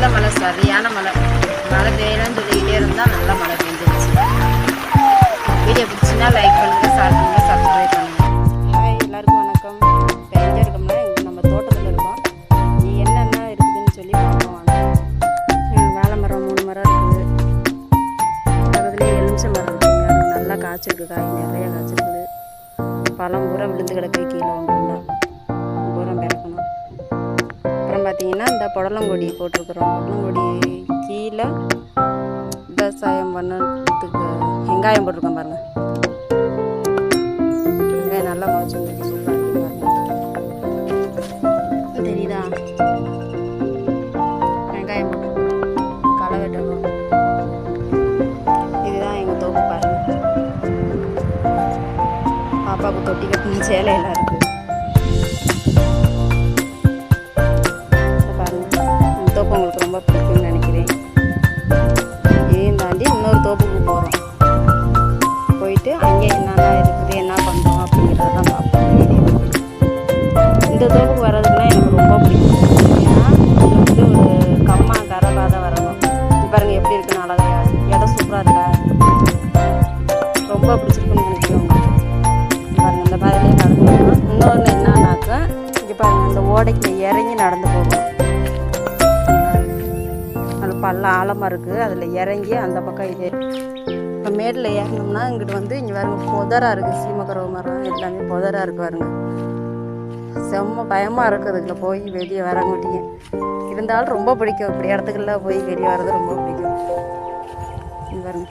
நல்ல மழை சரியான மழை. மழை பெய்யலன்னு சொல்லிக்கிட்டே இருந்தால் நல்ல மழை பெஞ்சிருச்சு. வீடியோ பிடிச்சின்னா லைக் பண்ணுங்கள் ஷேர் பண்ணுங்கள் சப்ஸ்கிரைப் பண்ணுங்கள் ஹாய் எல்லாருக்கும் வணக்கம். இப்போ எங்கே இருக்கோம்னா இங்க நம்ம தோட்டத்தில் இருக்கோம். இங்க என்னென்ன இருக்குதுன்னு சொல்லி பார்ப்போம் வாங்க. அஹ் வாழை மரம் மூணு மரம் இருக்குது. பக்கத்துலேயே எலுமிச்சை மரம் இருக்குங்க நல்லா காய்ச்சிருக்கு காய் நிறைய காய்ச்சிருக்குது. பழம் பூரா விழுந்து கிடக்கு கீழே ஒன்றுண்டா புடலங்கொடி போட்டிருக்குறோம். புடலங்கொடி கீழே விவசாயம் பண்ணுறதுக்கு வெங்காயம் போட்டிருக்கோம் பாருங்கள் வெங்காயம் நல்லா முளைச்சி வந்துருக்கு தெரியுதா? வெங்காயம் களை வெட்டணும் இதுதான் எங்கள் தோப்பு பாருங்கள் பாப்பாவுக்கு தொட்டி கட்டின சேலையெல்லாம் இருக்குது தோப்பு உங்களுக்கு ரொம்ப பிடிக்கும்னு நினைக்கிறேன். இதையும் தாண்டி இன்னொரு தோப்புக்கு போகிறோம் போயிட்டு அங்கே என்னென்ன இருக்குது என்ன பண்ணுறோம் அப்படிங்கிறதெல்லாம் பார்ப்போம். இந்த தோப்புக்கு வர்றதுக்குனா எனக்கு ரொம்ப பிடிக்கும். ஏன்னா வந்து ஒரு கம்மா கரலாக தான் வரணும் பாருங்க எப்படி இருக்குன்னு அழகாக இடம் சூப்பராக இருக்கா? ரொம்ப பிடிச்சிருக்குன்னு நினைக்கிறேன் பாருங்கள் பாருங்க இந்த பாதையிலே நடந்து இன்னொன்று என்னன்னாக்கா இங்கே பாருங்கள் இந்த ஓடைக்கு நல்லா ஆழமாக இருக்குது அதில் இறங்கி அந்த பக்கம் இது. இப்போ மேடில் ஏறினோம்னா இங்கிட்டு வந்து இங்கே பாருங்க புதராக இருக்குது சீமக்கரவு மரம் எல்லாமே புதராக இருக்கு பாருங்க. செம்ம பயமாக இருக்குது இதில் போய் வெளியே வரங்கட்டிங்க இருந்தாலும் ரொம்ப பிடிக்கும். இப்படி இடத்துக்குலாம் போய் வெளியே வர்றது ரொம்ப பிடிக்கும். இங்கே பாருங்க.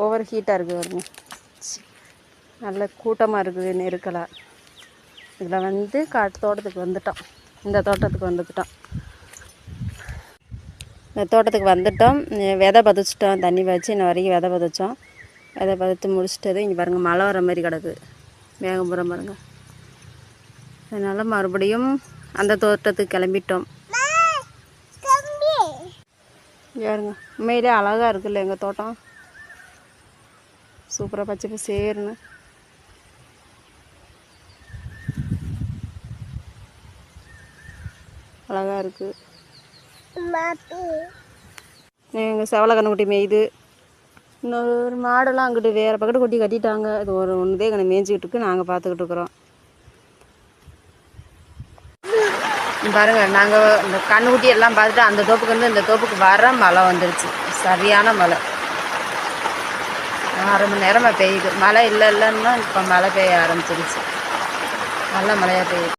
ஓவர் ஹீட்டாக இருக்குது பாருங்க. நல்ல கூட்டமாக இருக்குது நெருக்கலாக இதில் வந்து காட்டு தோட்டத்துக்கு வந்துட்டோம். இந்த தோட்டத்துக்கு வந்துட்டோம். தோட்டத்துக்கு வந்துட்டோம். விதை பதிச்சிட்டோம். தண்ணி வச்சு இன்ன வரைக்கும் விதை பதிச்சோம். விதை பதித்து முடிச்சிட்டது. இங்கே பாருங்கள் மழை வர மாதிரி கிடக்கு. மேகம்புறம் பாருங்க. அதனால் மறுபடியும் அந்த தோட்டத்துக்கு கிளம்பிட்டோம். பாருங்க உண்மையிலே அழகாக இருக்குல்ல எங்கள் தோட்டம். சூப்பராக பச்சை பசேர்னு. அழகாக இருக்குது எங்கள் செவலை கண்ணுக்குட்டி மேய்து. இன்னொரு மாடெல்லாம் அங்கிட்டு வேறு பக்கத்து கொட்டி கட்டிட்டாங்க. இது ஒரு ஒன்றுதே எங்களை மேய்ஞ்சிக்கிட்டு இருக்கு. நாங்கள் பார்த்துக்கிட்டு இருக்கிறோம். பாருங்கள் நாங்கள் இந்த கண்ணுக்குட்டி எல்லாம் பார்த்துட்டு அந்த தோப்புக்கு வந்து இந்த தோப்புக்கு வர மழை வந்துடுச்சு சரியான மழை. அரை மணி நேரமாக பெய்யுது. மழை இல்லை இல்லைன்னா இப்போ மழை பெய்ய ஆரம்பிச்சிருச்சு. நல்ல மழையாக பெய்யுது.